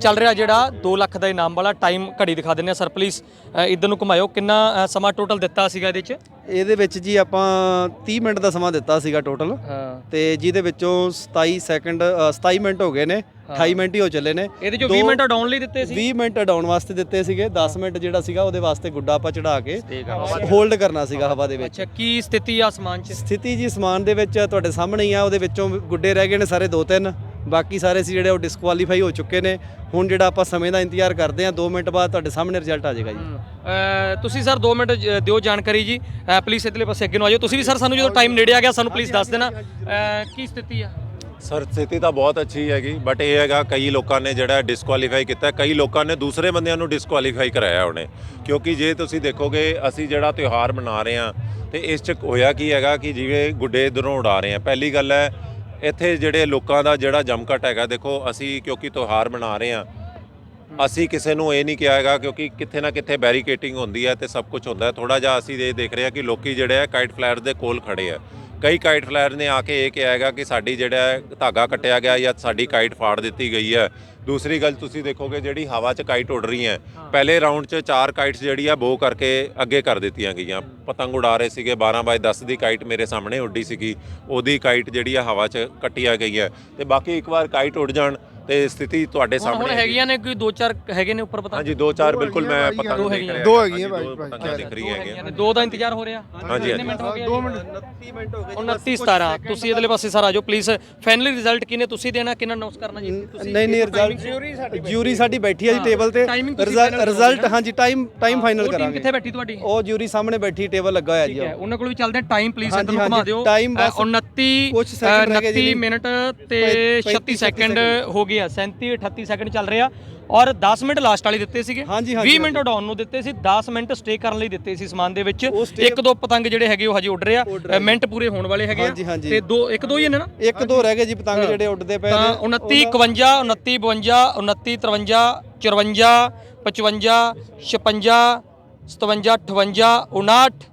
ਚੱਲ ਰਿਹਾ ਜਿਹੜਾ 2 ਲੱਖ ਦਾ ਇਨਾਮ ਵਾਲਾ ਟਾਈਮ ਘੜੀ ਦਿਖਾ ਦਿੰਦੇ ਆ ਸਰ ਪਲੀਜ਼ ਇਧਰ ਨੂੰ ਘੁਮਾਇਓ। ਕਿੰਨਾ ਸਮਾਂ ਟੋਟਲ ਦਿੱਤਾ ਸੀਗਾ ਇਹਦੇ ਚ? ਇਹਦੇ ਵਿੱਚ ਜੀ ਆਪਾਂ 30 ਮਿੰਟ ਦਾ ਸਮਾਂ ਦਿੱਤਾ ਸੀਗਾ ਟੋਟਲ ਹਾਂ। ਤੇ ਜਿਹਦੇ ਵਿੱਚੋਂ 27 ਸੈਕਿੰਡ ਅ, 27 ਮਿੰਟ ਹੋ ਗਏ ਨੇ 28 ਮਿੰਟ ਹੀ ਹੋ ਚੱਲੇ ਨੇ। ਇਹਦੇ ਚੋਂ ਦੋ- 20 ਮਿੰਟ ਡਾਊਨ ਲਈ ਦਿੱਤੇ ਸੀ? 20 ਮਿੰਟ ਡਾਊਨ ਵਾਸਤੇ ਦਿੱਤੇ ਸੀਗੇ। 10 ਮਿੰਟ ਜਿਹੜਾ ਸੀਗਾ ਉਹਦੇ ਵਾਸਤੇ ਗੁੱਡਾ ਆਪਾਂ ਚੜਾ ਕੇ ਹੋਲਡ ਕਰਨਾ। ਸੀਗਾ ਹਵਾ ਦੇ ਵਿੱਚ। ਅੱਛਾ ਕੀ ਸਥਿਤੀ ਆ ਅਸਮਾਨ ਚ? ਸਥਿਤੀ ਜੀ ਸਮਾਨ ਦੇ ਵਿੱਚ ਤੁਹਾਡੇ ਸਾਹਮਣੇ ਹੀ ਆ। ਉਹਦੇ ਵਿੱਚੋਂ ਗੁੱਡੇ ਰਹਿ ਗਏ ਨੇ ਸਾਰੇ ਦੋ ਤਿੰਨ। ਬਾਕੀ ਸਾਰੇ ਸੀ ਜਿਹੜੇ ਉਹ ਡਿਸਕੁਆਲੀਫਾਈ ਹੋ ਚੁੱਕੇ ਨੇ। ਹੁਣ ਜਿਹੜਾ ਆਪਾਂ ਸਮੇਂ ਦਾ ਇੰਤਜ਼ਾਰ ਕਰਦੇ ਆ 2 ਮਿੰਟ ਬਾਅਦ ਤੁਹਾਡੇ ਸਾਹਮਣੇ ਰਿਜ਼ਲਟ ਆ ਜਾਏਗਾ ਜੀ। ਅ, ਤੁਸੀਂ ਸਰ 2 ਮਿੰਟ ਦਿਓ ਜਾਣਕਾਰੀ ਜੀ। ਪਲੀਜ਼ ਇਧਰਲੇ ਪਾਸੇ ਅੱਗੇ ਨੂੰ ਆਜੋ ਤੁਸੀਂ ਵੀ ਸਰ ਸਾਨੂੰ ਜਦੋਂ ਟਾਈਮ ਨੇੜੇ ਆ ਗਿਆ ਸਾਨੂੰ ਪਲੀਜ਼ ਦੱਸ ਦੇਣਾ। ਕੀ ਸਥਿਤੀ ਆ? ਸਰ ਸਥਿਤੀ ਤਾਂ ਬਹੁਤ ਅੱਛੀ ਹੈਗੀ ਬਟ ਇਹ ਹੈਗਾ ਕਈ ਲੋਕਾਂ ਨੇ ਜਿਹੜਾ ਡਿਸਕੁਆਲੀਫਾਈ ਕੀਤਾ। ਕਈ ਲੋਕਾਂ ਨੇ ਦੂਸਰੇ ਬੰਦਿਆਂ ਨੂੰ ਡਿਸਕੁਆਲੀਫਾਈ ਕਰਾਇਆ ਉਹਨੇ। ਕਿਉਂਕਿ ਜੇ ਤੁਸੀਂ ਦੇਖੋਗੇ ਅਸੀਂ ਜਿਹੜਾ ਤਿਉਹਾਰ ਮਨਾ ਰਹੇ ਹਾਂ ਤੇ ਇਸ ਚ ਹੋਇਆ ਕੀ ਹੈਗਾ ਕਿ ਜਿਵੇਂ ਗੁੱਡੇ ਇਧਰੋਂ ਉਡਾ ਰਹੇ ਆ ਪਹਿਲੀ ਗੱਲ ਹੈ ਇੱਥੇ ਜਿਹੜੇ ਲੋਕਾਂ ਦਾ ਜਿਹੜਾ ਜਮਕਟ ਹੈਗਾ, ਦੇਖੋ ਅਸੀਂ ਕਿਉਂਕਿ ਤਿਉਹਾਰ ਮਨਾ ਰਹੇ ਹਾਂ, ਅਸੀਂ ਕਿਸੇ ਨੂੰ ਇਹ ਨਹੀਂ ਕਿਹਾ ਹੈਗਾ ਕਿਉਂਕਿ ਕਿੱਥੇ ਨਾ ਕਿੱਥੇ ਬੈਰੀਕੇਟਿੰਗ ਹੁੰਦੀ ਹੈ ਤੇ ਸਭ ਕੁਝ ਹੁੰਦਾ ਹੈ। ਥੋੜਾ ਜਿਹਾ ਅਸੀਂ ਇਹ ਦੇਖ ਰਹੇ ਹਾਂ ਕਿ ਲੋਕੀ ਜਿਹੜੇ ਆ ਕਾਈਟ ਫਲਾਇਰ ਦੇ ਕੋਲ ਖੜੇ ਆ ਕਈ ਕਾਈਟ ਫਲਾਇਰ ਨੇ ਆ ਕੇ ਇਹ ਕਿਹਾ ਹੈਗਾ ਕਿ ਸਾਡੀ ਜਿਹੜਾ ਧਾਗਾ ਕੱਟਿਆ ਗਿਆ ਜਾਂ ਸਾਡੀ ਕਾਈਟ ਫਾੜ ਦਿੱਤੀ ਗਈ ਹੈ। ਦੂਸਰੀ ਗੱਲ ਤੁਸੀਂ ਦੇਖੋਗੇ ਜਿਹੜੀ ਹਵਾ 'ਚ ਕਾਈਟ ਉੱਡ ਰਹੀ ਹੈ। ਪਹਿਲੇ ਰਾਊਂਡ 'ਚ ਚਾਰ ਕਾਈਟਸ ਜਿਹੜੀ ਆ ਬੋ ਕਰਕੇ ਅੱਗੇ ਕਰ ਦਿੱਤੀਆਂ ਗਈਆਂ। ਪਤੰਗ ਉਡਾ ਰਹੇ ਸੀਗੇ 12 ਬਾਈ 10 ਦੀ ਕਾਈਟ ਮੇਰੇ ਸਾਹਮਣੇ ਉੱਡੀ ਸੀਗੀ। ਉਹਦੀ ਕਾਈਟ ਜਿਹੜੀ ਆ ਹਵਾ 'ਚ ਕੱਟਿਆ ਗਈ ਹੈ ਤੇ ਬਾਕੀ ਇੱਕ ਵਾਰ ਕਾਈਟ ਉੱਡ ਜਾਣ ਤੇ ਸਥਿਤੀ ਤੁਹਾਡੇ ਹੁਣ ਹੁਣ ਸਾਹਮਣੇ ਹੈਗੀਆਂ ਨੇ ਕੋਈ 2-4 ਹੈਗੇ ਨੇ ਉੱਪਰ ਪਤਾ ਹਾਂਜੀ ਦੋ ਚਾਰ ਬਿਲਕੁਲ ਮੈਂ ਦੋ ਪਤੰਗ ਦੇਖ। ਰਿਹਾ ਦੋ ਹੈਗੀਆਂ ਭਾਈ, ਦੋ ਭਾਈ, ਦਿਖ ਰਹੀ ਹੈਗੀਆਂ ਨੇ ਦੋ ਦਾ ਇੰਤਜ਼ਾਰ ਹੋ ਰਿਹਾ। ਹਾਂਜੀ, ਕਿੰਨੇ ਮਿੰਟ ਹੋ ਗਏ? 2 ਮਿੰਟ 29 ਮਿੰਟ ਹੋ 29 17 ਤੁਸੀਂ ਇਹਦੇ ਪਾਸੇ ਸਰ ਆਜੋ ਪਲੀਜ਼ ਫਾਈਨਲੀ ਰਿਜ਼ਲਟ ਕਿਨੇ ਤੁਸੀਂ ਦੇਣਾ ਕਿੰਨਾ ਅਨਾਉਂਸ ਕਰਨਾ ਜੀ? ਨਹੀਂ ਨਹੀਂ ਰਿਜ਼ਲਟ ਜਿਊਰੀ ਸਾਡੀ ਬੈਠੀ ਆ ਜੀ ਟੇਬਲ ਤੇ। timing ਤੁਸੀਂ final ਕਰੋਗੇ ਰਿਜ਼ਲਟ ਹਾਂਜੀ ਟਾਈਮ ਟਾਈਮ ਫਾਈਨਲ ਟੀਮ ਕਰਾਂਗੇ। ਕਿੱਥੇ ਬੈਠੀ ਤੁਹਾਡੀ? ਉਹ ਜਿਊਰੀ ਸਾਹਮਣੇ ਬੈਠੀ ਟੇਬਲ ਲੱਗਾ ਹੋਇਆ ਜੀ ਠੀਕ ਹੈ ਉਹਨਾਂ ਕੋਲ ਵੀ ਚੱਲਦੇ ਆ ਟਾਈਮ ਪਲੀਜ਼ ਹਾਂਜੀ, ਇੱਧਰ ਨੂੰ ਘੁਮਾ ਹਾਂਜੀ, ਦਿਓ। time ਬਸ 29 ਕੁਛ second ਰਹਿ ਗਏ 29 ਜੀ। ਮਿੰਟ ਤੇ ਪੈ- 36 ਸੈਕਿੰਡ ਹੋ ਗਿਆ 37 38 ਸੈਕਿੰਡ ਚੱਲ ਰਿਹਾ ਔਰ 10 ਮਿੰਟ ਲਾਸਟ ਵਾਲੀ ਦਿੱਤੇ ਸੀਗੇ। ਹਾਂਜੀ, ਹਾਂਜੀ, 20 ਮਿੰਟ ਡਾਊਨ ਨੂੰ ਦਿੱਤੇ ਸੀ। 10 ਮਿੰਟ ਸਟੇ ਕਰਨ ਲਈ ਦਿੱਤੇ ਸੀ ਸਮਾਨ ਦੇ ਵਿੱਚ। ਉਹ stay- ਇੱਕ ਦੋ ਪਤੰਗ ਜਿਹੜੇ ਹੈਗੇ ਉਹ ਹਜੇ ਉੱਡ ਰਹੇ ਆ। ਉੱਡ ਰਹੇ ਅ, ਮਿੰਟ ਪੂਰੇ ਹੋਣ ਵਾਲੇ ਹੈਗੇ ਆ। ਹਾਂਜੀ, ਹਾਂਜੀ। ਤੇ ਦੋ ਇੱਕ ਦੋ ਹੀ ਨੇ ਨਾ? ਇੱਕ ਦੋ ਰਹਿ ਗਏ ਜੀ ਪਤੰਗ ਜਿਹੜੇ ਉੱਡਦੇ ਪਏ ਤਾਂ ਨੇ। 29 51 29 52 29 53 54 55 56 57 58 59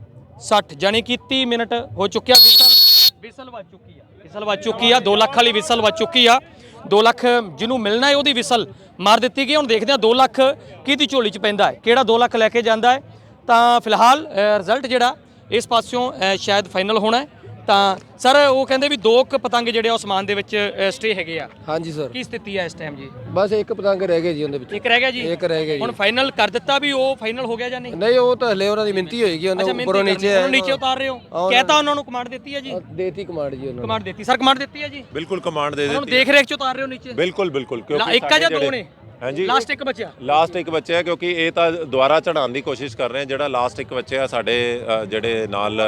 60 ਜਾਨੀ ਕਿ 30 ਮਿੰਟ ਹੋ ਚੁੱਕਿਆ। ਵਿਸਲ ਵਿਸਲ ਵੱਜ ਚੁੱਕੀ ਆ। ਵਿਸਲ ਵੱਜ ਚੁੱਕੀ ਆ। 2 ਲੱਖ ਵਾਲੀ ਵਿਸਲ ਵੱਜ ਚੁੱਕੀ ਆ। 2 ਲੱਖ ਜਿਹਨੂੰ ਮਿਲਣਾ ਹੈ, ਉਹਦੀ ਵਿਸਲ ਮਾਰ ਦਿੱਤੀ ਗਈ ਹੁਣ ਦੇਖਦੇ ਹਾਂ 2 ਲੱਖ ਕਿਹਦੀ ਝੋਲੀ 'ਚ ਪੈਂਦਾ ਹੈ, ਕਿਹੜਾ 2 ਲੱਖ ਲੈ ਕੇ ਜਾਂਦਾ ਹੈ। ਤਾਂ ਫਿਲਹਾਲ ਰਿਜ਼ਲਟ ਜਿਹੜਾ ਇਸ ਪਾਸਿਓਂ ਸ਼ਾਇਦ ਫਾਈਨਲ ਹੋਣਾ ਹੈ। ਤਾਂ ਸਰ ਉਹ ਕਹਿੰਦੇ ਵੀ ਦੋ ਕੁ ਪਤੰਗ ਜਿਹੜੇ ਆ ਉਸਮਾਨ ਦੇ ਵਿੱਚ ਸਟੇ ਹੈਗੇ ਆ। ਹਾਂਜੀ ਸਰ। ਕੀ ਸਥਿਤੀ ਹੈ ਇਸ ਟਾਈਮ ਜੀ? ਬਸ ਇੱਕ ਪਤੰਗ ਰਹਿ ਗਏ ਜੀ ਉਹਦੇ ਵਿੱਚ। ਇੱਕ ਰਹਿ ਗਿਆ ਜੀ? ਇੱਕ ਰਹਿ ਗਿਆ ਹੁਣ ਫਾਈਨਲ ਕਰ ਦਿੱਤਾ ਵੀ ਉਹ ਫਾਈਨਲ ਹੋ ਗਿਆ ਜਾਂ ਨਹੀਂ? ਨਹੀਂ ਉਹ ਤਾਂ ਹਲੇ ਉਹਨਾਂ ਦੀ ਮਿੰਤੀ ਹੋਏਗੀ ਅੱਛਾ ਉਹਨੇ ਮਿਹਨਤੀ ਉੱਪਰੋਂ ਕਰਨੀ, ਨੀਚੇ ਉਹਨੂੰ ਨੀਚੇ ਉਤਾਰ ਰਹੇ ਹੋ। ਕਹਿਤਾ ਉਹਨਾਂ ਨੂੰ ਕਮਾਂਡ ਦਿੱਤੀ ਹੈ ਜੀ? ਦੇਤੀ ਕਮਾਂਡ ਜੀ ਉਹਨਾਂ ਕਮਾਂਡ ਦਿੱਤੀ। ਸਰ ਕਮਾਂਡ ਦਿੱਤੀ ਹੈ ਜੀ? ਬਿਲਕੁਲ ਕਮਾਂਡ ਦੇ ਉਹਨਾਂ ਨੂੰ ਦਿੱਤੀ ਦੇਖ ਰੇਖ ਚ ਉਤਾਰ ਰਹੇ ਹੋ ਨੀਚੇ? ਬਿਲਕੁਲ ਬਿਲਕੁਲ ਲਾ- ਇੱਕ ਆ ਜਾਂ ਦੋ ਸਾਡੇ ਨੇ? ਹਾਂਜੀ। ਲਾਸਟ ਇੱਕ ਬਚਿਆ? ਲਾਸਟ ਇੱਕ ਬੱਚਾ ਹੈ ਕਿਉਂਕਿ ਇਹ ਤਾਂ ਦੁਬਾਰਾ ਚੜਾਉਣ ਦੀ ਕੋਸ਼ਿਸ਼ ਕਰ ਰਹੇ ਆ। ਜਿਹੜਾ ਲਾਸਟ ਇੱਕ ਬੱਚਾ ਸਾਡੇ ਅ, ਜਿਹੜੇ ਨਾਲ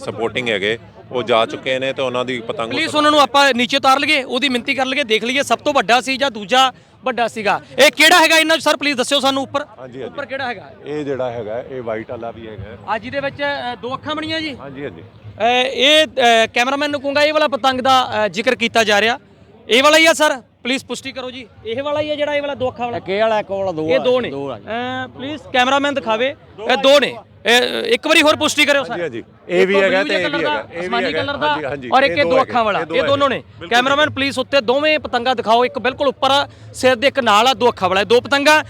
ਸਪੋਰਟਿੰਗ ਹੈਗੇ ਉਹ ਜਾ ਚੁੱਕੇ ਨੇ ਤੇ ਉਹਨਾਂ ਦੀ ਪਤੰਗ ਪਲੀਜ਼ ਉਹਨਾਂ ਨੂੰ ਆਪਾਂ ਨੀਚੇ ਉਤਾਰ ਲਈਏ ਉਹਦੀ ਮਿੰਤੀ ਕਰ ਲਈਏ ਦੇਖ ਲਈਏ ਸਭ ਤੋਂ ਵੱਡਾ ਸੀ ਜਾਂ ਦੂਜਾ ਵੱਡਾ ਸੀਗਾ। ਇਹ ਕਿਹੜਾ ਹੈਗਾ ਇਹਨਾਂ ਸਰ ਪਲੀਜ਼ ਦੱਸਿਓ ਸਾਨੂੰ ਉੱਪਰ। ਹਾਂਜੀ, ਹਾਂਜੀ। ਉੱਪਰ ਕਿਹੜਾ ਹੈਗਾ? ਇਹ ਜਿਹੜਾ ਹੈਗਾ ਇਹ ਵਾਈਟ ਵਾਲਾ ਵੀ ਹੈਗਾ। ਅੱਜ ਇਹਦੇ ਵਿੱਚ ਅ, ਦੋ ਅੱਖਾਂ ਬਣੀਆਂ ਜੀ। ਹਾਂਜੀ ਹਾਂਜੀ। ਅ, ਇਹ ਅ, ਕੈਮਰਾਮੈਨ ਨੂੰ ਕਹੂੰਗਾ ਇਹ ਵਾਲਾ ਪਤੰਗ ਦਾ ਅ, ਜ਼ਿਕਰ ਕੀਤਾ ਜਾ ਰਿਹਾ। ਇਹ ਵਾਲਾ ਹੀ ਆ ਸਰ? ਪਲੀਜ਼ ਪੁਸ਼ਟੀ ਕਰੋ ਜੀ। ਇਹ ਵਾਲਾ ਹੀ ਹੈ ਜਿਹੜਾ ਇਹ ਵਾਲਾ ਦੋ ਅੱਖਾਂ ਵਾਲਾ? ਕੇ ਵਾਲਾ ਇੱਕ ਵਾਲਾ ਦੋ ਇਹ ਦੋ ਨੇ। ਪਲੀਜ਼ ਕੈਮਰਾਮੈਨ ਦਿਖਾਵੇ। ਇਹ ਦੋ ਨੇ। ਇਹ ਇੱਕ ਵਾਰੀ ਹੋਰ ਪੁਸ਼ਟੀ ਕਰਿਓ ਸਰ। ਹਾਂਜੀ, ਹਾਂਜੀ। ਇਹ ਵੀ ਹੈਗਾ ਤੇ ਇਹ ਵੀ ਹੈਗਾ, ਅਸਮਾਨੀ। ਕਲਰ ਦਾ। ਔਰ ਇੱਕ ਇਹ ਦੋ ਅੱਖਾਂ ਵਾਲਾ ਇਹ ਦੋਨੋਂ ਨੇ। ਕੈਮਰਾਮੈਨ ਪਲੀਜ਼ ਉੱਤੇ ਦੋਵੇਂ ਪਤੰਗਾ ਦਿਖਾਓ। ਇੱਕ ਬਿਲਕੁਲ ਉੱਪਰ ਆ, ਸਿਰ ਦੇ ਇੱਕ ਨਾਲ ਆ ਦੋ ਅੱਖਾਂ ਵਾਲਾ। ਦੋ ਪਤੰਗਾ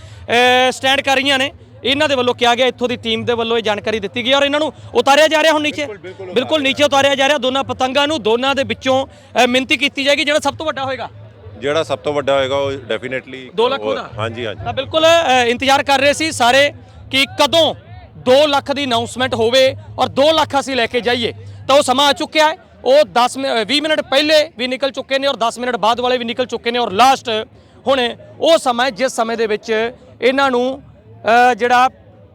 ਸਟੈਂਡ ਕਰ ਰਹੀਆਂ ਨੇ। ਇਹਨਾਂ ਦੇ ਵੱਲੋਂ ਕਿਹਾ ਗਿਆ ਇੱਥੋਂ ਦੀ ਟੀਮ ਦੇ ਵੱਲੋਂ ਇਹ ਜਾਣਕਾਰੀ ਦਿੱਤੀ ਗਈ ਔਰ ਇਹਨਾਂ ਨੂੰ ਉਤਾਰਿਆ ਜਾ ਰਿਹਾ ਹੁਣ ਨੀਚੇ। ਬਿਲਕੁਲ ਨੀਚੇ ਉਤਾਰਿਆ ਜਾ ਰਿਹਾ। ਦੋਨਾਂ ਪਤੰਗਾਂ ਨੂੰ ਦੋਨਾਂ ਦੇ ਵਿੱਚੋਂ ਮਿਹਨਤੀ ਕੀਤੀ ਜਾਏਗੀ। ਜਿਹੜਾ ਸਭ ਤੋਂ ਵੱਡਾ ਹੋਏਗਾ। ਜਿਹੜਾ ਸਭ ਤੋਂ ਵੱਡਾ ਹੋਏਗਾ ਉਹ ਡੈਫੀਨਿਟਲੀ ਲੱਖ? ਹਾਂਜੀ ਹਾਂਜੀ। ਤਾਂ ਬਿਲਕੁਲ ਇੰਤਜ਼ਾਰ ਕਰ ਰਹੇ ਸੀ ਸਾਰੇ ਕਿ ਕਦੋਂ 2 ਲੱਖ ਦੀ ਅਨਾਉਂਸਮੈਂਟ ਹੋਵੇ ਔਰ 2 ਲੱਖ ਅਸੀਂ ਲੈ ਕੇ ਜਾਈਏ ਤਾਂ ਉਹ ਸਮਾਂ ਆ ਚੁੱਕਿਆ ਹੈ। ਉਹ 10 ਮਿ- ਅ, 20 ਮਿੰਟ ਪਹਿਲੇ ਵੀ ਨਿਕਲ ਚੁੱਕੇ ਨੇ ਔਰ 10 ਮਿੰਟ ਬਾਅਦ ਵਾਲੇ ਵੀ ਨਿਕਲ ਚੁੱਕੇ ਨੇ ਔਰ ਲਾਸਟ ਹੁਣ ਉਹ ਸਮਾਂ ਜਿਸ ਸਮੇਂ ਦੇ ਵਿੱਚ ਇਹਨਾਂ ਨੂੰ ਜਿਹੜਾ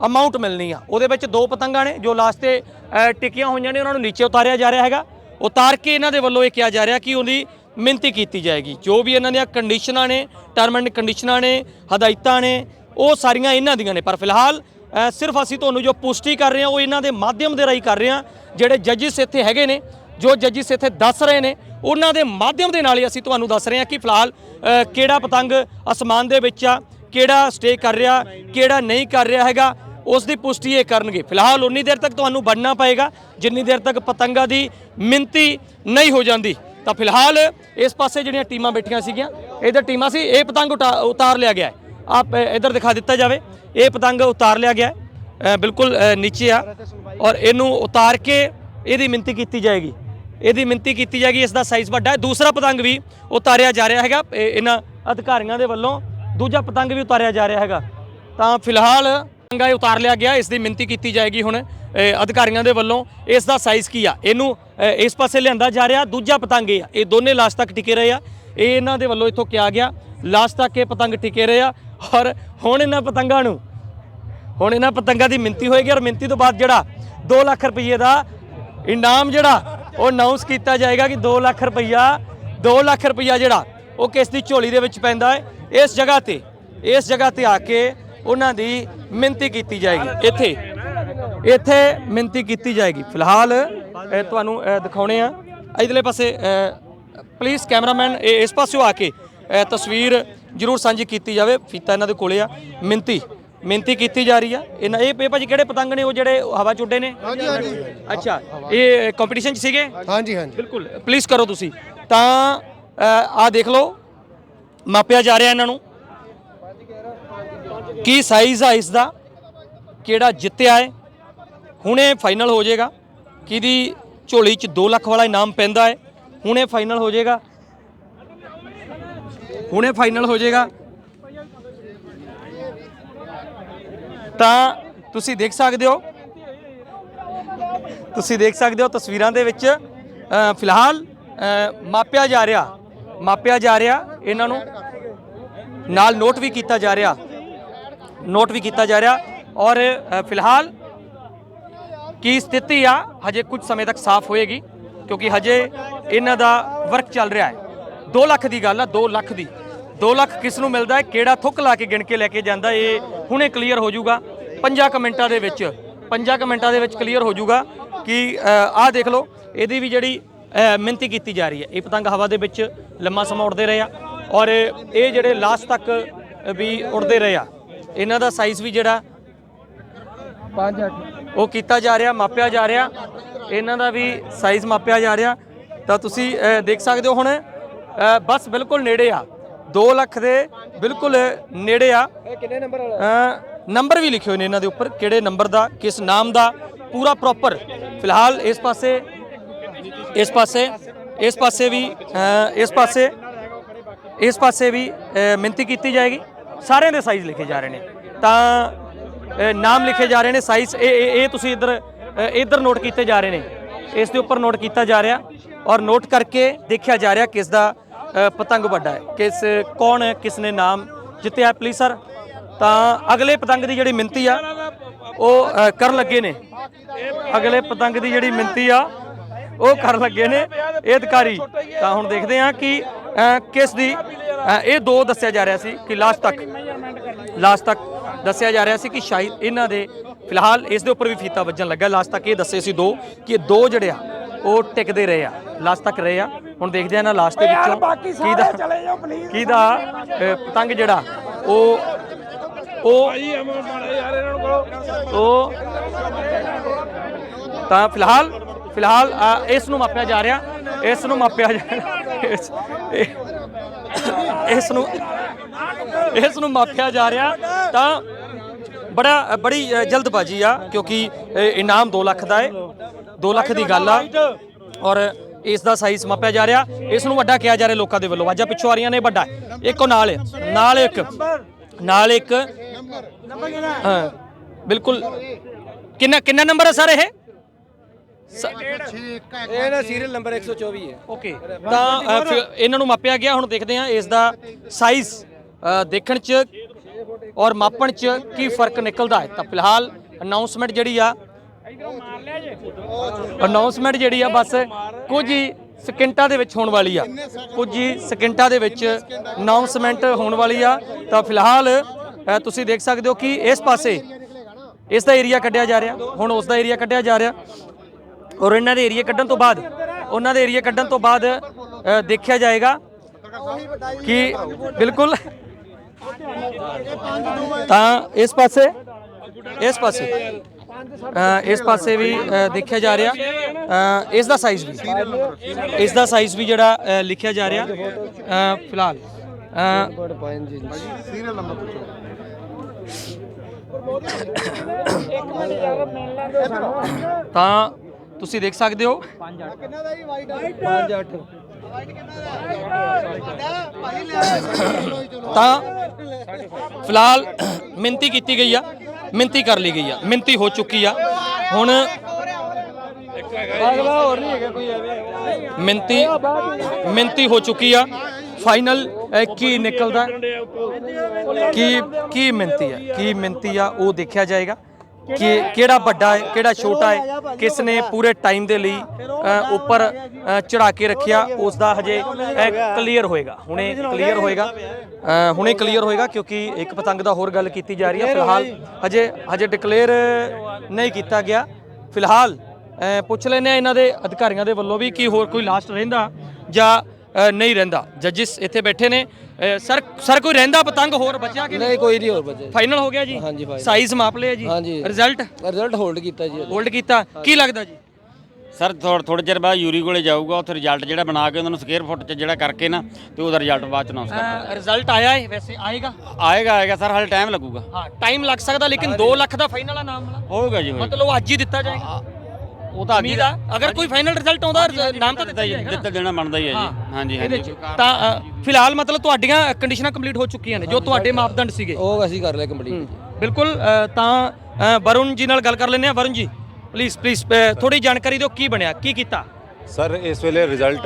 ਅਮਾਉਂਟ ਮਿਲਣੀ ਆ ਉਹਦੇ ਵਿੱਚ ਦੋ ਪਤੰਗਾਂ ਨੇ ਜੋ ਲਾਸਟ ਤੇ ਅ, ਟਿਕੀਆਂ ਹੋਈਆਂ ਨੇ ਉਹਨਾਂ ਨੂੰ ਨੀਚੇ ਉਤਾਰਿਆ ਜਾ ਰਿਹਾ ਹੈਗਾ। ਉਤਾਰ ਕੇ ਇਹਨਾਂ ਦੇ ਵੱਲੋਂ ਇਹ ਕਿਹਾ ਜਾ ਰਿਹਾ ਕਿ ਉਹਦੀ ਮਿਹਨਤੀ ਕੀਤੀ ਜਾਏਗੀ। ਜੋ ਵੀ ਇਹਨਾਂ ਦੀਆਂ ਕੰਡੀਸ਼ਨਾਂ ਨੇ ਟਰਮ ਐਂਡ ਕੰਡੀਸ਼ਨਾਂ ਨੇ ਹਦਾਇਤਾਂ ਨੇ ਉਹ ਸਾਰੀਆਂ ਇਹਨਾਂ ਦੀਆਂ ਨੇ। ਪਰ ਫਿਲਹਾਲ ਸਿਰਫ ਅਸੀਂ ਤੁਹਾਨੂੰ ਜੋ ਪੁਸ਼ਟੀ ਕਰ ਰਹੇ ਹਾਂ, ਉਹ ਇਹਨਾਂ ਦੇ ਮਾਧਿਅਮ ਦੇ ਰਾਹੀਂ ਕਰ ਰਹੇ ਹਾਂ। ਜਿਹੜੇ ਜੱਜਿਸ ਇੱਥੇ ਹੈਗੇ ਨੇ, ਜੋ ਜੱਜਿਸ ਇੱਥੇ ਦੱਸ ਰਹੇ ਨੇ, ਉਹਨਾਂ ਦੇ ਮਾਧਿਅਮ ਦੇ ਨਾਲ ਹੀ ਅਸੀਂ ਤੁਹਾਨੂੰ ਦੱਸ ਰਹੇ ਹਾਂ ਕਿ ਫਿਲਹਾਲ ਕਿਹੜਾ ਪਤੰਗ ਅਸਮਾਨ ਦੇ ਵਿੱਚ ਆ, ਕਿਹੜਾ ਸਟੇ ਕਰ ਰਿਹਾ, ਕਿਹੜਾ ਨਹੀਂ ਕਰ ਰਿਹਾ ਹੈਗਾ, ਉਸ ਦੀ ਪੁਸ਼ਟੀ ਇਹ ਕਰਨਗੇ। ਫਿਲਹਾਲ ਉਨੀ ਦੇਰ ਤੱਕ ਤੁਹਾਨੂੰ ਬਣਨਾ ਪਏਗਾ, ਜਿੰਨੀ ਦੇਰ ਤੱਕ ਪਤੰਗਾਂ ਦੀ ਮਿੰਤੀ ਨਹੀਂ ਹੋ ਜਾਂਦੀ। ਤਾਂ ਫਿਲਹਾਲ ਇਸ ਪਾਸੇ ਜਿਹੜੀਆਂ ਟੀਮਾਂ ਬੈਠੀਆਂ ਸੀਗੀਆਂ, ਇਹਦੇ ਟੀਮਾਂ ਸੀ, ਇਹ ਪਤੰਗ ਉਟਾ- ਉਤਾਰ ਲਿਆ ਗਿਆ ਹੈ। ਆਪ ਇਧਰ ਦਿਖਾ ਦਿੱਤਾ ਜਾਵੇ। ਇਹ ਪਤੰਗ ਉਤਾਰ ਲਿਆ ਗਿਆ ਬਿਲਕੁਲ ਨੀਚੇ ਆ। ਔਰ ਇਹਨੂੰ ਉਤਾਰ ਕੇ ਇਹਦੀ ਮਿੰਤੀ ਕੀਤੀ ਜਾਏਗੀ। ਇਹਦੀ ਮਿੰਤੀ ਕੀਤੀ ਜਾਏਗੀ, ਇਸ ਦਾ ਸਾਈਜ਼ ਵੱਡਾ ਹੈ। ਦੂਸਰਾ ਪਤੰਗ ਵੀ ਉਤਾਰਿਆ ਜਾ ਰਿਹਾ ਹੈਗਾ। ਇਹ- ਇਹਨਾਂ ਅਧਿਕਾਰੀਆਂ ਦੇ ਵੱਲੋਂ ਦੂਜਾ ਪਤੰਗ ਵੀ ਉਤਾਰਿਆ ਜਾ ਰਿਹਾ ਹੈਗਾ। ਤਾਂ ਫਿਲਹਾਲ ਪਤੰਗਾ ਇਹ ਉਤਾਰ ਲਿਆ ਗਿਆ। ਇਸ ਦੀ ਮਿੰਤੀ ਕੀਤੀ ਜਾਏਗੀ ਹੁਣ ਅਧਿਕਾਰੀਆਂ ਦੇ ਵੱਲੋਂ। ਇਸ ਦਾ ਸਾਈਜ਼ ਕੀ ਆ? ਇਹਨੂੰ ਇਸ ਪਾਸੇ ਲਿਆਂਦਾ ਜਾ ਰਿਹਾ। ਦੂਜਾ ਪਤੰਗ ਇਹ ਆ। ਇਹ ਦੋਨੇ ਲਾਸਟ ਤੱਕ ਟਿਕੇ ਰਹੇ ਆ। ਇਹ ਇਹਨਾਂ ਦੇ ਵੱਲੋਂ ਇੱਥੋਂ ਕਿਹਾ ਗਿਆ। ਲਾਸਟ ਤੱਕ ਇਹ ਪਤੰਗ ਟਿਕੇ ਰਹੇ ਆ। ਔਰ ਹੁਣ ਇਹਨਾਂ ਪਤੰਗਾਂ ਨੂੰ, ਹੁਣ ਇਹਨਾਂ ਪਤੰਗਾਂ ਦੀ ਮਿੰਤੀ ਹੋਏਗੀ ਔਰ ਮਿੰਤੀ ਤੋਂ ਬਾਅਦ ਜਿਹੜਾ 2 ਲੱਖ ਰੁਪਏ ਦਾ ਇਨਾਮ ਜਿਹੜਾ ਉਹ ਅਨਾਉਂਸ ਕੀਤਾ ਜਾਏਗਾ ਕਿ 2 ਲੱਖ ਰੁਪਈਆ 2 ਲੱਖ ਰੁਪਈਆ ਜਿਹੜਾ ਉਹ ਕਿਸ ਦੀ ਝੋਲੀ ਦੇ ਵਿੱਚ ਪੈਂਦਾ ਹੈ, ਇਸ ਜਗ੍ਹਾ ਤੇ, ਇਸ ਜਗ੍ਹਾ ਤੇ ਆ ਕੇ ਉਹਨਾਂ ਦੀ ਮਿੰਤੀ ਕੀਤੀ ਜਾਏਗੀ। ਇੱਥੇ ਇੱਥੇ ਮਿੰਤੀ ਕੀਤੀ ਜਾਏਗੀ। ਫਿਲਹਾਲ ਤੁਹਾਨੂੰ ਦਿਖਾਉਣੇ ਆ। ਇਧਰਲੇ ਪਾਸੇ ਪਲੀਜ਼ ਕੈਮਰਾਮੈਨ ਇਸ ਪਾਸਿਓ ਆ ਕੇ ਤਸਵੀਰ ਜਰੂਰ ਸਾਂਝੀ ਕੀਤੀ ਜਾਵੇ ਫੀਤਾ ਇਹਨਾਂ ਦੇ ਕੋਲੇ ਆ। ਮਿੰਤੀ ਮਿੰਤੀ ਕੀਤੀ ਜਾ ਰਹੀ ਆ। ਇਹਨਾਂ ਇਹ ਇਹ ਭਾਜੀ ਕਿਹੜੇ ਪਤੰਗ ਨੇ ਉਹ ਜਿਹੜੇ ਹਵਾ ਚ ਉੱਡੇ ਨੇ? ਹਾਂਜੀ ਹਾਂਜੀ। ਅੱਛਾ ਇਹ ਕੰਪੀਟੀਸ਼ਨ ਚ ਸੀਗੇ? ਹਾਂਜੀ ਹਾਂਜੀ। ਬਿਲਕੁਲ ਪਲੀਜ਼ ਕਰੋ ਤੁਸੀਂ। ਤਾਂ ਆ ਦੇਖ ਲਓ ਮਾਪਿਆ ਜਾ ਰਿਹਾ ਇਹਨਾਂ ਨੂੰ। ਕੀ ਸਾਈਜ਼ ਆ ਇਸ ਦਾ? ਕਿਹੜਾ ਜਿੱਤਿਆ ਹੈ? ਹੁਣੇ ਫਾਈਨਲ ਹੋ ਜਾਏਗਾ। ਕਿਹਦੀ ਝੋਲੀ 'ਚ 2 ਲੱਖ ਵਾਲਾ ਇਨਾਮ ਪੈਂਦਾ ਹੈ? ਹੁਣੇ ਫਾਈਨਲ ਹੋ ਜਾਏਗਾ। ਹੁਣੇ ਫਾਈਨਲ ਹੋ ਜਾਏਗਾ। ਤਾਂ ਤੁਸੀਂ ਦੇਖ ਸਕਦੇ ਹੋ, ਤੁਸੀਂ ਦੇਖ ਸਕਦੇ ਹੋ ਤਸਵੀਰਾਂ ਦੇ ਵਿੱਚ ਫਿਲਹਾਲ ਮਾਪਿਆ ਜਾ ਰਿਹਾ, ਮਾਪਿਆ ਜਾ ਰਿਹਾ, ਇਹਨਾਂ ਨੂੰ ਨਾਲ ਨੋਟ ਵੀ ਕੀਤਾ ਜਾ ਰਿਹਾ, ਨੋਟ ਵੀ ਕੀਤਾ ਜਾ ਰਿਹਾ ਔਰ ਫਿਲਹਾਲ ਕੀ ਸਥਿਤੀ ਆ, ਹਜੇ ਕੁਝ ਸਮੇਂ ਤੱਕ ਸਾਫ਼ ਹੋਏਗੀ ਕਿਉਂਕਿ ਹਜੇ ਇਹਨਾਂ ਦਾ ਵਰਕ ਚੱਲ ਰਿਹਾ ਹੈ। 2 ਲੱਖ ਦੀ ਗੱਲ ਆ 2 ਲੱਖ ਦੀ। 2 ਲੱਖ ਕਿਸ ਨੂੰ ਮਿਲਦਾ ਹੈ? ਕਿਹੜਾ ਥੁੱਕ ਲਾ ਕੇ ਗਿਣ ਕੇ ਲੈ ਕੇ ਜਾਂਦਾ ਇਹ ਹੁਣੇ ਕਲੀਅਰ ਹੋ ਜਾਊਗਾ। 5 ਕੁ ਮਿੰਟਾਂ ਦੇ ਵਿੱਚ 5 ਕੁ ਮਿੰਟਾਂ ਦੇ ਵਿੱਚ ਕਲੀਅਰ ਹੋ ਜਾਊਗਾ ਕਿ ਆਹ ਦੇਖ ਲਓ ਇਹਦੀ ਵੀ ਜਿਹੜੀ ਮਿਹਨਤੀ ਕੀਤੀ ਜਾ ਰਹੀ ਹੈ। ਇਹ ਪਤੰਗ ਹਵਾ ਦੇ ਵਿੱਚ ਲੰਮਾ ਸਮਾਂ ਉੜਦੇ ਰਹੇ ਆ ਔਰ ਇਹ ਜਿਹੜੇ ਲਾਸਟ ਤੱਕ ਵੀ ਉੜਦੇ ਰਹੇ ਆ ਇਹਨਾਂ ਦਾ ਸਾਈਜ਼ ਵੀ ਜਿਹੜਾ 5 8 ਉਹ ਕੀਤਾ ਜਾ ਰਿਹਾ ਮਾਪਿਆ ਜਾ ਰਿਹਾ। ਇਹਨਾਂ ਦਾ ਵੀ ਸਾਈਜ਼ ਮਾਪਿਆ ਜਾ ਰਿਹਾ। ਤਾਂ ਤੁਸੀਂ ਦੇਖ ਸਕਦੇ ਹੋ ਹੁਣ ਬਸ ਬਿਲਕੁਲ ਨੇੜੇ ਆ। 2 ਲੱਖ ਦੇ ਬਿਲਕੁਲ ਨੇੜੇ ਆ। ਕਿੰਨੇ ਨੰਬਰ ਵਾਲਾ? ਨੰਬਰ ਵੀ ਲਿਖੇ ਹੋਏ ਨੇ ਇਹਨਾਂ ਦੇ ਉੱਪਰ ਕਿਹੜੇ ਨੰਬਰ ਦਾ ਕਿਸ ਨਾਮ ਦਾ ਪੂਰਾ ਪ੍ਰੋਪਰ ਫਿਲਹਾਲ ਇਸ ਪਾਸੇ ਇਸ ਪਾਸੇ ਇਸ ਪਾਸੇ ਵੀ ਇਸ ਪਾਸੇ ਇਸ ਪਾਸੇ ਵੀ ਮਿਹਨਤੀ ਕੀਤੀ ਜਾਏਗੀ। ਸਾਰਿਆਂ ਦੇ ਸਾਈਜ਼ ਲਿਖੇ ਜਾ ਰਹੇ ਨੇ। ਤਾਂ ਨਾਮ ਲਿਖੇ ਜਾ ਰਹੇ ਨੇ ਸਾਈਜ਼ ਇਹ ਇਹ ਤੁਸੀਂ ਇੱਧਰ ਇੱਧਰ ਨੋਟ ਕੀਤੇ ਜਾ ਰਹੇ ਨੇ। ਇਸ ਦੇ ਉੱਪਰ ਨੋਟ ਕੀਤਾ ਜਾ ਰਿਹਾ ਔਰ ਨੋਟ ਕਰਕੇ ਦੇਖਿਆ ਜਾ ਰਿਹਾ ਕਿਸ ਦਾ ਪਤੰਗ ਵੱਡਾ ਹੈ। ਕਿਸ, ਕੌਣ ਹੈ ਕਿਸ ਨੇ ਨਾਮ ਜਿੱਤਿਆ ਪਲੀਜ਼ ਸਰ? ਤਾਂ ਅਗਲੇ ਪਤੰਗ ਦੀ ਜਿਹੜੀ ਮਿੰਤੀ ਆ, ਉਹ ਕਰਨ ਲੱਗੇ ਨੇ। ਅਗਲੇ ਪਤੰਗ ਦੀ ਜਿਹੜੀ ਮਿੰਤੀ ਆ, ਉਹ ਕਰਨ ਲੱਗੇ ਨੇ ਇਹ ਅਧਿਕਾਰੀ। ਤਾਂ ਹੁਣ ਦੇਖਦੇ ਆ ਕਿ ਕਿਸ ਦੀ ਇਹ ਦੋ ਦੱਸਿਆ ਜਾ ਰਿਹਾ ਸੀ ਕਿ ਲਾਸਟ ਤੱਕ ਲਾਸਟ ਤੱਕ ਦੱਸਿਆ ਜਾ ਰਿਹਾ ਸੀ ਕਿ ਸ਼ਾਇਦ ਇਹਨਾਂ ਦੇ ਫਿਲਹਾਲ ਇਸ ਦੇ ਉੱਪਰ ਵੀ ਫੀਤਾ ਵੱਜਣ ਲੱਗਾ। ਲਾਸਟ ਤੱਕ ਇਹ ਦੱਸੇ ਸੀ ਦੋ ਕਿ ਇਹ ਦੋ ਜਿਹੜੇ ਆ, ਉਹ ਟਿਕਦੇ ਰਹੇ ਆ। ਲਾਸਟ ਤੱਕ ਰਹੇ ਆ। ਹੁਣ ਦੇਖਦੇ ਆ ਨਾ ਲਾਸਟ ਦੇ ਵਿੱਚੋਂ ਕਿਹਦਾ ਕਿਹਦਾ ਅ, ਪਤੰਗ ਜਿਹੜਾ ਉਹ ਉਹ ਉਹ ਤਾਂ ਫਿਲਹਾਲ ਫਿਲਹਾਲ ਇਸ ਨੂੰ ਮਾਪਿਆ ਜਾ ਰਿਹਾ। ਇਸ ਨੂੰ ਮਾਪਿਆ ਜਾ ਰਿਹਾ। ਇਸ ਨੂੰ ਇਸ ਨੂੰ ਮਾਪਿਆ ਜਾ ਰਿਹਾ। ਤਾਂ ਬੜਾ ਬੜੀ ਜਲਦਬਾਜ਼ੀ ਆ ਕਿਉਂਕਿ ਇਨਾਮ 2 ਲੱਖ ਦਾ ਹੈ 2 ਲੱਖ ਦੀ ਗੱਲ ਆ। ਔਰ ਇਸ ਦਾ ਸਾਈਜ਼ ਮਾਪਿਆ ਜਾ ਰਿਹਾ। ਇਸ ਨੂੰ ਵੱਡਾ ਕਿਹਾ ਜਾ ਰਿਹਾ ਲੋਕਾਂ ਦੇ ਵੱਲੋਂ। ਵਾਜਾ ਪਿੱਛੋਂ ਆ ਰਹੀਆਂ ਨੇ ਵੱਡਾ। ਇੱਕੋ ਨਾਲ ਹੈ। ਨਾਲ ਇੱਕ। ਨਾਲ ਇੱਕ। ਹਾਂ ਬਿਲਕੁਲ। ਕਿੰਨਾ ਕਿੰਨਾ ਨੰਬਰ ਹੈ ਸਰ ਇਹ? ਇਹ ਨਾ ਸੀਰੀਅਲ ਨੰਬਰ 124 ਹੈ। ਓਕੇ। ਤਾਂ ਅ, ਫਿਰ ਇਹਨਾਂ ਨੂੰ ਮਾਪਿਆ ਗਿਆ। ਹੁਣ ਦੇਖਦੇ ਹਾਂ ਇਸ ਦਾ ਸਾਈਜ਼ ਦੇਖਣ ਚ ਔਰ ਮਾਪਣ ਚ ਕੀ ਫ਼ਰਕ ਨਿਕਲਦਾ ਹੈ। ਤਾਂ ਫਿਲਹਾਲ ਅਨਾਉਂਸਮੈਂਟ ਜਿਹੜੀ ਆ ਅਨਾਉਂਸਮੈਂਟ ਜਿਹੜੀ ਆ ਬਸ ਕੁਝ ਹੀ ਸਕਿੰਟਾਂ ਦੇ ਵਿੱਚ ਹੋਣ ਵਾਲੀ ਆ। ਕੁਝ ਹੀ ਸਕਿੰਟਾਂ ਦੇ ਵਿੱਚ ਅਨਾਉਂਸਮੈਂਟ ਹੋਣ ਵਾਲੀ ਆ। ਤਾਂ ਫਿਲਹਾਲ ਤੁਸੀਂ ਦੇਖ ਸਕਦੇ ਹੋ ਕਿ ਇਸ ਪਾਸੇ ਇਸ ਦਾ ਏਰੀਆ ਕੱਢਿਆ ਜਾ ਰਿਹਾ। ਹੁਣ ਉਸ ਦਾ ਏਰੀਆ ਕੱਢਿਆ ਜਾ ਰਿਹਾ। ਔਰ ਇਹਨਾਂ ਦੇ ਏਰੀਆ ਕੱਢਣ ਤੋਂ ਬਾਅਦ, ਉਹਨਾਂ ਦੇ ਏਰੀਆ ਕੱਢਣ ਤੋਂ ਬਾਅਦ ਦੇਖਿਆ ਜਾਏਗਾ ਕਿ ਬਿਲਕੁਲ ਤਾਂ ਇਸ ਪਾਸੇ ਇਸ ਪਾਸੇ ਇਸ ਪਾਸੇ ਵੀ ਦੇਖਿਆ ਜਾ ਰਿਹਾ। ਅ, ਇਸ ਦਾ ਸਾਈਜ਼ ਵੀ। ਇਸ ਦਾ ਸਾਈਜ਼ ਵੀ ਜਿਹੜਾ ਲਿਖਿਆ ਜਾ ਰਿਹਾ ਫਿਲਹਾਲ। ਸੀਰੀਅਲ ਨੰਬਰ ਪੁੱਛੋ ਤਾਂ ਤੁਸੀਂ ਦੇਖ ਸਕਦੇ ਹੋ। 5 8 ਤਾਂ ਫਿਲਹਾਲ ਮਿੰਤੀ ਕੀਤੀ ਗਈ ਆ। ਮਿੰਤੀ ਕਰ ਲਈ ਗਈ ਆ, ਮਿੰਤੀ ਹੋ ਚੁੱਕੀ ਆ। ਹੁਣ ਅਗਲਾ ਹੋਰ ਨਹੀਂ ਹੈਗਾ ਕੋਈ ਐਵੇਂ ਮਿੰਤੀ ਮਿੰਤੀ ਹੋ ਚੁੱਕੀ ਆ। ਫਾਈਨਲ ਕੀ ਨਿਕਲਦਾ? ਕੀ ਕੀ ਮਿੰਤੀ ਆ? ਕੀ ਮਿੰਤੀ ਆ? ਉਹ ਦੇਖਿਆ ਜਾਏਗਾ। ਕਿ ਕਿਹੜਾ ਵੱਡਾ ਹੈ ਕਿਹੜਾ ਛੋਟਾ ਹੈ ਕਿਸ ਨੇ ਪੂਰੇ ਟਾਈਮ ਦੇ ਲਈ ਅ, ਉੱਪਰ ਚੜਾ ਕੇ ਰੱਖਿਆ ਉਸ ਦਾ ਹਜੇ ਕਲੀਅਰ ਹੋਏਗਾ। ਹੁਣੇ ਕਲੀਅਰ ਹੋਏਗਾ। ਅ, ਹੁਣੇ ਕਲੀਅਰ ਹੋਏਗਾ ਕਿਉਂਕਿ ਇੱਕ ਪਤੰਗ ਦਾ ਹੋਰ ਗੱਲ ਕੀਤੀ ਜਾ ਰਹੀ ਹੈ। ਫਿਲਹਾਲ ਹਜੇ ਹਜੇ ਡਿਕਲੇਅਰ ਨਹੀਂ ਕੀਤਾ ਗਿਆ। ਫਿਲਹਾਲ ਅ, ਪੁੱਛ ਲੈਂਦੇ ਆ ਇਹਨਾਂ ਦੇ ਅਧਿਕਾਰੀਆਂ ਦੇ ਵੱਲੋਂ ਵੀ ਕਿ ਹੋਰ ਕੋਈ ਲਾਸਟ ਰਹਿੰਦਾ ਜਾਂ ਅ, ਨਹੀਂ ਰਹਿੰਦਾ। ਜੱਜਿਸ ਇੱਥੇ ਬੈਠੇ ਨੇ। ਸਰ ਸਰ ਕੋਈ ਰਹਿੰਦਾ ਪਤੰਗ ਹੋਰ ਬਚਿਆ ਕਿ ਨਹੀਂ ਕੋਈ ਨਹੀਂ ਹੋਰ ਬਚੇ ਫਾਈਨਲ ਹੋ ਗਿਆ ਜੀ? ਹਾਂਜੀ, final। ਸਾਈਜ਼ ਮਾਪ ਲਿਆ ਜੀ? ਹਾਂਜੀ। ਰਿਜ਼ਲਟ ਰਿਜ਼ਲਟ ਹੋਲਡ ਕੀਤਾ ਜੀ ਹੋਲਡ ਕੀਤਾ। ਕੀ ਲੱਗਦਾ ਜੀ? ਸਰ ਥੋੜ੍ਹ ਥੋੜੇ ਚਿਰ ਬਾਅਦ ਯੂਰੀ ਕੋਲੇ ਜਾਊਗਾ ਉੱਥੇ ਰਿਜ਼ਲਟ ਜਿਹੜਾ ਬਣਾ ਕੇ ਉਹਨਾਂ ਨੂੰ ਸਕੁਅਰ ਫੁੱਟ 'ਚ ਜਿਹੜਾ ਕਰਕੇ ਨਾ ਤੇ ਉਹਦਾ ਰਿਜ਼ਲਟ ਬਾਅਦ ਚ ਅਨਾਉਂਸ ਕਰ ਰਿਜ਼ਲਟ ਆਇਆ ਹੈ ਵੈਸੇ ਆਏਗਾ? ਆਏਗਾ ਆਏਗਾ ਸਰ ਹਾਲੇ ਟਾਈਮ ਲੱਗੂਗਾ। ਹਾਂ ਟਾਈਮ ਲੱਗ ਸਕਦਾ ਲੇਕਿਨ 2 ਲੱਖ ਦਾ ਫਾਈਨਲ ਆ ਨਾਮ ਵਾਲਾ। ਹੋਊਗਾ ਜੀ ਹੋਊਗਾ। ਮਤਲਬ ਉਹ ਅੱਜ ਹੀ ਦਿੱਤਾ ਜਾਏਗਾ। ਉਹ ਤਾਂ ਅੱਗੇ ਉਮੀਦ ਆ। ਅਗਰ ਕੋਈ ਫਾਈਨਲ ਰਿਜ਼ਲਟ ਆਉਂਦਾ ਨਾਮ ਤਾਂ ਦਿੱਤਾ ਹੀ ਦਿੱਤਾ ਦੇਣਾ ਬਣਦਾ ਹੀ ਹੈ ਜੀ। ਹਾਂਜੀ ਇਹਦੇ ਹਾਂਜੀ। ਚ। ਤਾਂ ਅ, ਫਿਲਹਾਲ ਮਤਲਬ ਤੁਹਾਡੀਆਂ ਕੰਡੀਸ਼ਨਾਂ ਕੰਪਲੀਟ ਹੋ ਚੁੱਕੀਆਂ ਨੇ ਜੋ ਤੁਹਾਡੇ ਮਾਪਦੰਡ ਸੀਗੇ। ਉਹ ਅਸੀਂ ਕਰ ਲਿਆ ਕੰਪਲੀਟ ਬਿਲਕੁਲ ਅ, ਤਾਂ ਅ, ਵਰੁਣ ਜੀ ਨਾਲ ਗੱਲ ਕਰ ਲੈਂਦੇ ਆ ਵਰੁਣ ਜੀ ਪਲੀਜ਼ ਪਲੀਜ਼ ਥੋੜੀ ਜਾਣਕਾਰੀ ਦਿਓ ਕੀ ਬਣਿਆ ਕੀ ਕੀਤਾ? ਸਰ ਇਸ ਵੇਲੇ ਰਿਜ਼ਲਟ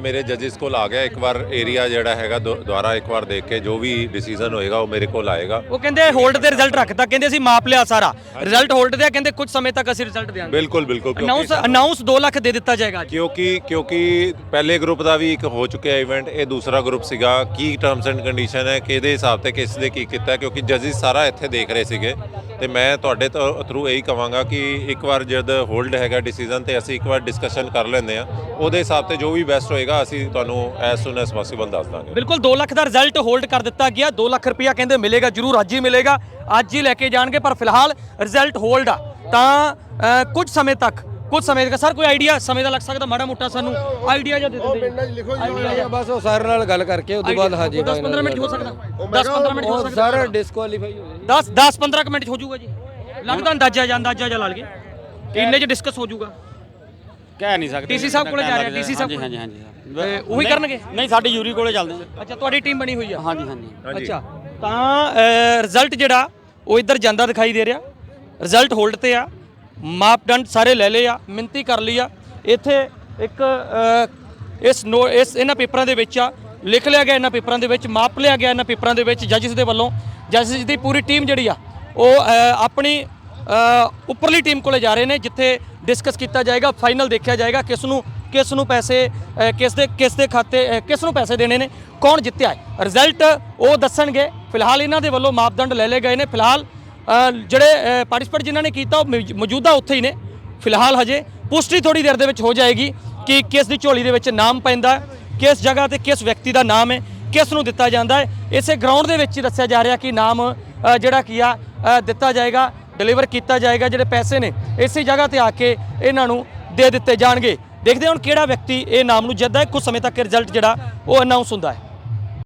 ਮੇਰੇ ਜੱਜਿਸ ਕੋਲ ਆ ਗਿਆ। ਇੱਕ ਵਾਰ ਏਰੀਆ ਜਿਹੜਾ ਹੈਗਾ ਦੁ- ਦੁਬਾਰਾ ਇੱਕ ਵਾਰ ਦੇਖ ਕੇ ਜੋ ਵੀ ਡਿਸੀਜਨ ਹੋਏਗਾ ਉਹ ਮੇਰੇ ਕੋਲ ਆਏਗਾ। ਉਹ ਕਹਿੰਦੇ ਹੋਲਡ ਤੇ ਰਿਜ਼ਲਟ ਰੱਖਤਾ। ਕਹਿੰਦੇ ਅਸੀਂ ਮਾਪ ਲਿਆ ਸਾਰਾ। ਰਿਜ਼ਲਟ ਹੋਲਡ ਤੇ ਆ ਕਹਿੰਦੇ ਕੁਝ ਸਮੇਂ ਤੱਕ ਅਸੀਂ ਰਿਜ਼ਲਟ ਦੇਵਾਂਗੇ। ਬਿਲਕੁਲ ਬਿਲਕੁਲ ਕਿਉਂਕਿ ਅਨਾਉਂਸ ਅਨਾਉਂਸ 2 ਲੱਖ ਦੇ ਦਿੱਤਾ ਜਾਏਗਾ ਅੱਜ। ਕਿਉਂਕਿ ਕਿਉਂਕਿ ਪਹਿਲੇ ਗਰੁੱਪ ਦਾ ਵੀ ਇੱਕ ਹੋ ਚੁੱਕਿਆ ਇਵੈਂਟ ਇਹ ਦੂਸਰਾ ਗਰੁੱਪ ਸੀਗਾ। ਕੀ ਟਰਮਸ ਐਂਡ ਕੰਡੀਸ਼ਨ ਹੈ ਕਿਹਦੇ ਹਿਸਾਬ ਤੇ ਕਿਸ ਦੇ ਕੀ ਕੀਤਾ ਕਿਉਂਕਿ ਜੱਜਿਸ ਸਾਰਾ ਇੱਥੇ ਦੇਖ ਰਹੇ ਸੀਗੇ। ਤੇ ਮੈਂ ਤੁਹਾਡੇ ਥਰੂ ਇਹੀ ਕਵਾਂਗਾ ਕਿ ਇੱਕ ਵਾਰ ਜਦ ਹੋਲਡ ਹੈਗਾ ਡਿਸੀਜਨ ਤੇ ਅਸੀਂ ਇੱਕ ਵਾਰ ਡਿਸਕਸ਼ਨ ਕਰ ਲੈਂਦੇ ਆ ਉਹਦੇ ਹਿਸਾਬ ਤੇ ਜੋ ਵੀ ਬੈਸਟ ਹੋਏਗਾ ਅਸੀਂ ਤੁਹਾਨੂੰ ਐਸ ਸੂਨ ਐਸ ਪੋਸੀਬਲ ਦੱਸ ਦਾਂਗੇ। ਬਿਲਕੁਲ 2 ਲੱਖ ਦਾ ਰਿਜ਼ਲਟ ਹੋਲਡ ਕਰ ਦਿੱਤਾ ਗਿਆ। 2 ਲੱਖ ਰੁਪਇਆ ਕਹਿੰਦੇ ਮਿਲੇਗਾ ਜਰੂਰ ਅੱਜ ਹੀ ਮਿਲੇਗਾ। ਅੱਜ ਹੀ ਲੈ ਕੇ ਜਾਣਗੇ ਪਰ ਫਿਲਹਾਲ ਰਿਜ਼ਲਟ ਹੋਲਡ ਆ। ਤਾਂ ਕੁਝ ਸਮੇਂ ਤੱਕ ਕੁਝ ਸਮੇਂ ਤੱਕ ਸਰ ਕੋਈ ਆਈਡੀਆ ਸਮੇਂ ਦਾ ਲੱਗ ਸਕਦਾ ਮਾੜਾ ਮੋਟਾ ਸਾਨੂੰ ਆਈਡੀਆ ਜਾਂ ਦੇ ਦਿੰਦੇ ਬਸ ਉਹ ਸਾਰੇ ਨਾਲ ਗੱਲ ਕਰਕੇ ਉਸ ਤੋਂ ਬਾਅਦ ਹਾਂਜੀ 10 15 ਮਿੰਟ ਹੋ ਸਕਦਾ। 10 15 ਮਿੰਟ ਹੋ ਸਕਦਾ। ਸਾਰਾ ਡਿਸਕੁਆਲੀਫਾਈ ਹੋ ਜਾਏ 10 10 15 ਮਿੰਟ 'ਚ ਹੋ ਜਾਊਗਾ ਜੀ। ਲੱਗਦਾ ਅੰਦਾਜ਼ਾ ਜਾਂ ਅੰਦਾਜ਼ਾ ਜਾਂ ਲਾ ਲਈਏ। ਇੰਨੇ 'ਚ ਡਿਸਕਸ ਹੋ ਜਾਊਗਾ। ਕਹਿ ਨਹੀਂ ਸਕਦੇ TC ਸਾਹਿਬ ਕੋਲੇ ਜਾ ਰਿਹਾ, TC ਸਾਹਿਬ ਹਾਂਜੀ ਕੋਲੇ। ਹਾਂਜੀ ਹਾਂਜੀ ਤੇ ਉਹੀ ਨਹੀਂ- ਕਰਨਗੇ? ਨਹੀਂ ਸਾਡੀ ਯੂਰੀ ਕੋਲੇ ਚੱਲਦੇ ਆ ਅੱਛਾ ਤੁਹਾਡੀ ਟੀਮ ਬਣੀ ਹੋਈ ਆ? ਹਾਂਜੀ ਹਾਂਜੀ। ਅੱਛਾ ਤਾਂ ਰਿਜ਼ਲਟ ਜਿਹੜਾ ਉਹ ਇੱਧਰ ਜਾਂਦਾ ਦਿਖਾਈ ਦੇ ਰਿਹਾ। ਰਿਜ਼ਲਟ ਹੋਲਡ ਤੇ ਆ। ਮਾਪਦੰਡ ਸਾਰੇ ਲੈ ਲਏ ਆ ਮਿੰਤੀ ਕਰ ਲਈ ਆ। ਇੱਥੇ ਇੱਕ ਅ, ਇਸ ਨੋ ਇਸ ਇਹਨਾਂ ਪੇਪਰਾਂ ਦੇ ਵਿੱਚ ਆ ਲਿਖ ਲਿਆ ਗਿਆ ਇਹਨਾਂ ਪੇਪਰਾਂ ਦੇ ਵਿੱਚ ਮਾਪ ਲਿਆ ਗਿਆ ਇਹਨਾਂ ਪੇਪਰਾਂ ਦੇ ਵਿੱਚ ਜੱਜਿਸ ਦੇ ਵੱਲੋਂ। ਜੱਜਿਸ ਦੀ ਪੂਰੀ ਟੀਮ ਜਿਹੜੀ ਆ ਉਹ ਅ, ਆਪਣੀ ਅ, ਉੱਪਰਲੀ ਟੀਮ ਕੋਲੇ ਜਾ ਰਹੇ ਨੇ ਜਿੱਥੇ ਡਿਸਕਸ ਕੀਤਾ ਜਾਏਗਾ ਫਾਈਨਲ ਦੇਖਿਆ ਜਾਏਗਾ ਕਿਸ ਨੂੰ ਕਿਸ ਨੂੰ ਪੈਸੇ ਕਿਸ ਦੇ ਕਿਸ ਦੇ ਖਾਤੇ ਕਿਸ ਨੂੰ ਪੈਸੇ ਦੇਣੇ ਨੇ, ਕੌਣ ਜਿੱਤਿਆ ਹੈ। ਰਿਜ਼ਲਟ ਉਹ ਦੱਸਣਗੇ। ਫਿਲਹਾਲ ਇਹਨਾਂ ਦੇ ਵੱਲੋਂ ਮਾਪਦੰਡ ਲੈ ਲਏ ਗਏ ਨੇ। ਫਿਲਹਾਲ ਜਿਹੜੇ ਪਾਰਟਿਸਪੇਟ ਜਿਨ੍ਹਾਂ ਨੇ ਕੀਤਾ ਉਹ ਮੌਜ- ਮੌਜੂਦਾ ਉੱਥੇ ਹੀ ਨੇ। ਫਿਲਹਾਲ ਹਜੇ ਪੁਸ਼ਟੀ ਥੋੜੀ ਦੇਰ ਦੇ ਵਿੱਚ ਹੋ ਜਾਏਗੀ ਕਿ ਕਿਸ ਦੀ ਝੋਲੀ ਦੇ ਵਿੱਚ ਨਾਮ ਪੈਂਦਾ ਕਿਸ ਜਗ੍ਹਾ ਤੇ ਕਿਸ ਵਿਅਕਤੀ ਦਾ ਨਾਮ ਹੈ, ਕਿਸ ਨੂੰ ਦਿੱਤਾ ਜਾਂਦਾ ਹੈ। ਇਸੇ ਗਰਾਊਂਡ ਦੇ ਵਿੱਚ ਹੀ ਦੱਸਿਆ ਜਾ ਰਿਹਾ ਕਿ ਨਾਮ ਜਿਹੜਾ ਕੀ ਆ ਦਿੱਤਾ ਜਾਏਗਾ। ਡਿਲੀਵਰ ਕੀਤਾ ਜਾਏਗਾ, ਜਿਹੜੇ ਪੈਸੇ ਨੇ, ਇਸੇ ਜਗ੍ਹਾ ਤੇ ਆ ਕੇ ਇਹਨਾਂ ਨੂੰ ਦੇ ਦਿੱਤੇ ਜਾਣਗੇ। ਦੇਖਦੇ ਹਾਂ ਹੁਣ ਕਿਹੜਾ ਵਿਅਕਤੀ ਇਹ ਨਾਮ ਨੂੰ ਜਿੱਤਦਾ ਹੈ। ਕੁਝ ਸਮੇਂ ਤੱਕ ਰਿਜ਼ਲਟ ਜਿਹੜਾ ਉਹ ਅਨਾਉਂਸ ਹੁੰਦਾ ਹੈ।